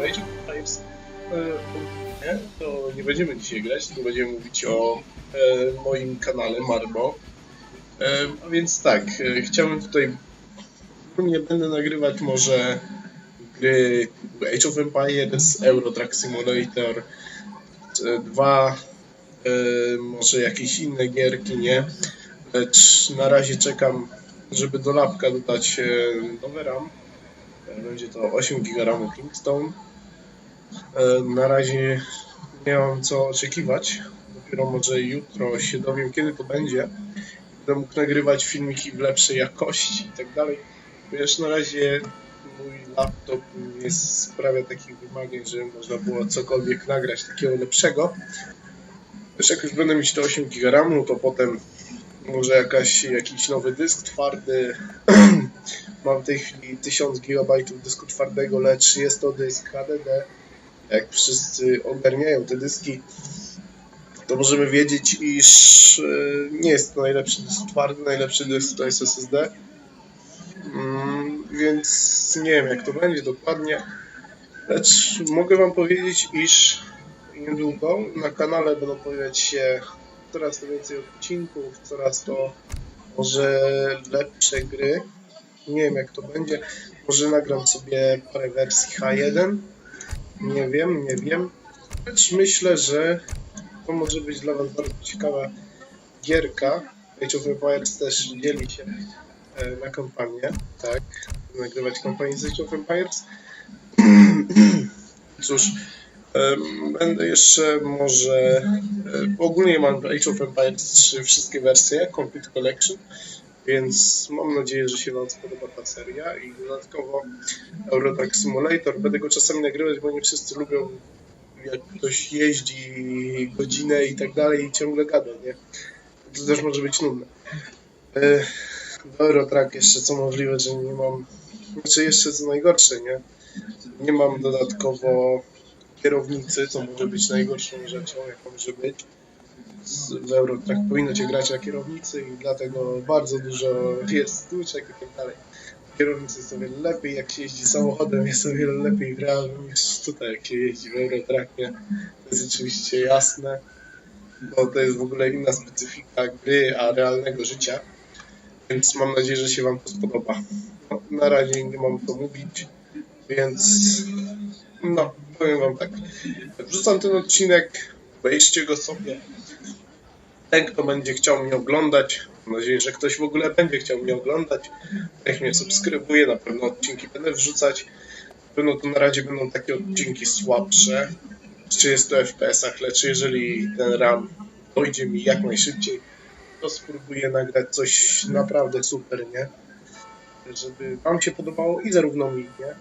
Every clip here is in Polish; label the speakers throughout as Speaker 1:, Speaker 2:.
Speaker 1: Age of Empires. E, nie, to nie będziemy dzisiaj grać, tylko będziemy mówić o e, moim kanale Marbo. E, a więc tak, e, chciałbym tutaj nie będę nagrywać może gry Age of Empires, Euro Truck Simulator 2, e, może jakieś inne gierki, nie? Lecz na razie czekam, żeby do lapka dodać e, RAM. Będzie to 8 GB RAMu Kingston. E, Na razie nie mam co oczekiwać. Dopiero może jutro się dowiem, kiedy to będzie. Będę mógł nagrywać filmiki w lepszej jakości i tak dalej. Na razie mój laptop nie sprawia takich wymagań, że można było cokolwiek nagrać takiego lepszego. Wiesz, jak już będę mieć te 8 GB to potem może jakaś, jakiś nowy dysk twardy. Mam w tej chwili 1000 GB dysku twardego, lecz jest to dysk HDD. Jak wszyscy ogarniają te dyski, to możemy wiedzieć, iż e, nie jest to najlepszy dysk twardy, najlepszy dysk to jest SSD. Więc nie wiem jak to będzie dokładnie. Lecz mogę Wam powiedzieć, iż niedługo na kanale będą pojawiać się coraz to więcej odcinków, coraz to może lepsze gry. Nie wiem jak to będzie. Może nagram sobie parę wersji H1. Nie wiem, nie wiem. Lecz myślę, że to może być dla Was bardzo ciekawa gierka. Age of Empires też dzieli się e, na kampanię, tak? Nagrywać kampanię z Age of Empires. Cóż, będę jeszcze może... e, Ogólnie mam Age of Empires 3 wszystkie wersje, Complete Collection, więc mam nadzieję, że się Wam spodoba ta seria i dodatkowo Euro Truck Simulator. Będę go czasami nagrywać, bo nie wszyscy lubią jak ktoś jeździ godzinę i tak dalej i ciągle gada, nie? To też może być nudne. E, Do Eurotrack jeszcze co możliwe, że nie mam, znaczy jeszcze co najgorsze, nie? Nie mam dodatkowo kierownicy, co może być najgorszą rzeczą, jaką może być. W Eurotrack powinno cię grać na kierownicy i dlatego bardzo dużo jest stłuczek i tak dalej. Kierownicy jest o wiele lepiej, jak się jeździ samochodem jest o wiele lepiej realu niż tutaj jak się jeździ w Eurotrackie. To jest oczywiście jasne, bo to jest w ogóle inna specyfika gry, a realnego życia. Więc mam nadzieję, że się Wam to spodoba. No, na razie nie mam co mówić, więc no, powiem Wam tak. Wrzucam ten odcinek, wejście go sobie. Ten, kto będzie chciał mnie oglądać, mam nadzieję, że ktoś w ogóle będzie chciał mnie oglądać, niech mnie subskrybuje, na pewno odcinki będę wrzucać. Na pewno to na razie będą takie odcinki słabsze, w 30 FPS-ach, lecz jeżeli ten RAM dojdzie mi jak najszybciej, to spróbuję nagrać coś naprawdę super, nie? Żeby Wam się podobało i zarówno mi, nie?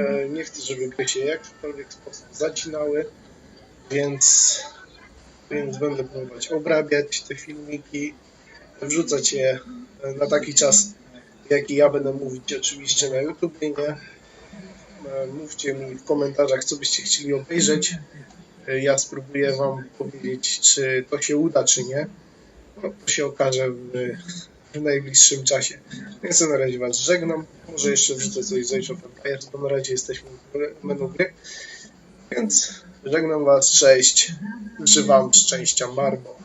Speaker 1: E, Nie chcę, żeby gry się w jakikolwiek sposób zacinały, więc, więc będę próbować obrabiać te filmiki, wrzucać je e, na taki czas, jaki ja będę mówić oczywiście na YouTube, nie? E, Mówcie mi w komentarzach, co byście chcieli obejrzeć. E, Ja spróbuję Wam powiedzieć, czy to się uda, czy nie. No, to się okaże w, w najbliższym czasie. Więc ja na razie Was żegnam. Może jeszcze wrzucę coś z Age of Empires, bo na razie jesteśmy w menu gry. Więc żegnam Was, cześć. Życzę Wam szczęścia, Marbo.